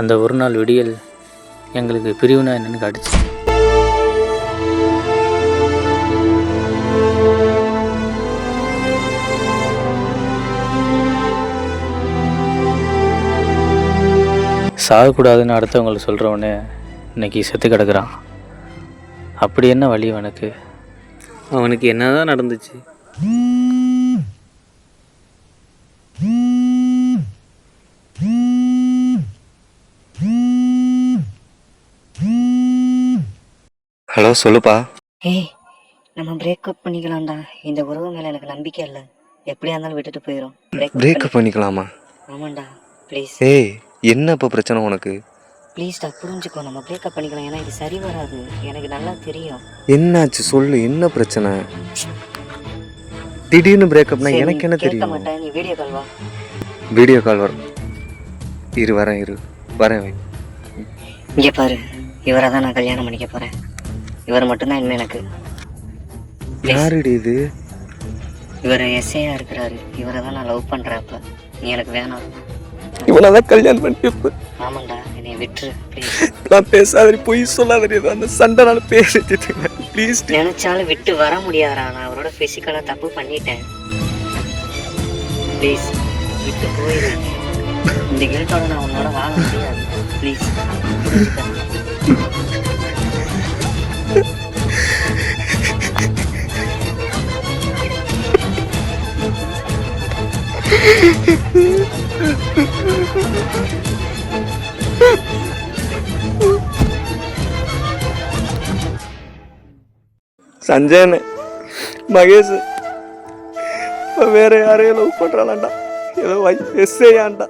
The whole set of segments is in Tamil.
அந்த ஒரு நாள் விடியல் எங்களுக்கு பிரிவுனா என்னன்னு காட்டுச்சு. சாகக்கூடாதுன்னு அடுத்தவங்களுக்கு சொல்கிறவனே இன்னைக்கு செத்து கிடக்குறான். அப்படி என்ன வழி அவனுக்கு அவனுக்கு என்னதான் நடந்துச்சு? ஹலோ சொல்லுப்பா. ஏய் நம்ம பிரேக்கப் பண்ணிக்கலாம்டா. இந்த உறவு மேல எனக்கு நம்பிக்கை இல்லை. எப்படியா இருந்தாலும் விட்டுட்டு போயிடும் பிரேக்கப் பண்ணிக்கலாமா? ஆமாண்டா ப்ளீஸ் ஏய் என்ன இப்போ பிரச்சனை உனக்கு? ப்ளீஸ்டா புரிஞ்சுக்கோ. நம்ம பிரேக்கப் பண்ணிக்கலாம். ஏன்னா இது சரி வராது. எனக்கு நல்லா தெரியும். என்னாச்சு சொல்லு என்ன பிரச்சனை? திடீர்னு பிரேக்கப்னா எனக்கு என்ன தெரியும்? மாட்டேன். நீ வீடியோ கால் வா? வீடியோ கால் வரும். இரு வரேன் இரு. வரேன். இங்க பாரு. இவரை தான் நான் கல்யாணம் பண்ணிக்க போறேன். இவர் மட்டும்தான் இனிமே எனக்கு. யாருடி இது? இவர் எஸ்ஏயா இருக்கிறாரு. இவரை தான் நான் லவ் பண்றேன் அப்ப நீ எனக்கு வேணாம். இவனை தான் கல்யாணம் பண்ணி ஆமாண்டா என்னை விட்டுரு ப்ளீஸ் நான் பேசாதடி பொய் சொல்லாதடி ஏதோ அந்த சண்டைனால பேசிட்டு ப்ளீஸ் நினைச்சாலும் விட்டு வர முடியாதுடா. நான் அவரோட பிசிக்கலா தப்பு பண்ணிட்டேன். ப்ளீஸ் விட்டு போயிடு இந்த கில்ட்டோட நான் உன்னோட வாழ முடியாது. ப்ளீஸ் சஞ்சயன் மகேஷ். இப்போ வேற யாரையும் லவ் பண்ணுறாளாண்டா ஏதோ வை எஸ்ஏயாண்டா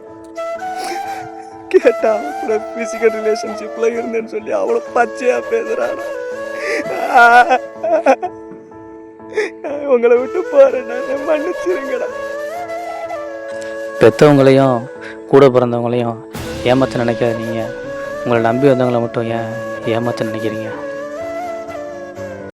கேட்டா அவன் கூட ஃபிசிக்கல் ரிலேஷன்ஷிப்பில் இருந்தேன்னு சொல்லி அவ்வளோ பச்சையாக பேசுகிறாடா உங்களை விட்டு போகிறேன் நான் மன்னிச்சிருங்கடா. பெற்றவங்களையும் கூட பிறந்தவங்களையும் ஏமாற்ற நினைக்காதீங்க. உங்களை நம்பி வந்தவங்களை மட்டும் ஏன் ஏமாற்ற நினைக்கிறீங்க?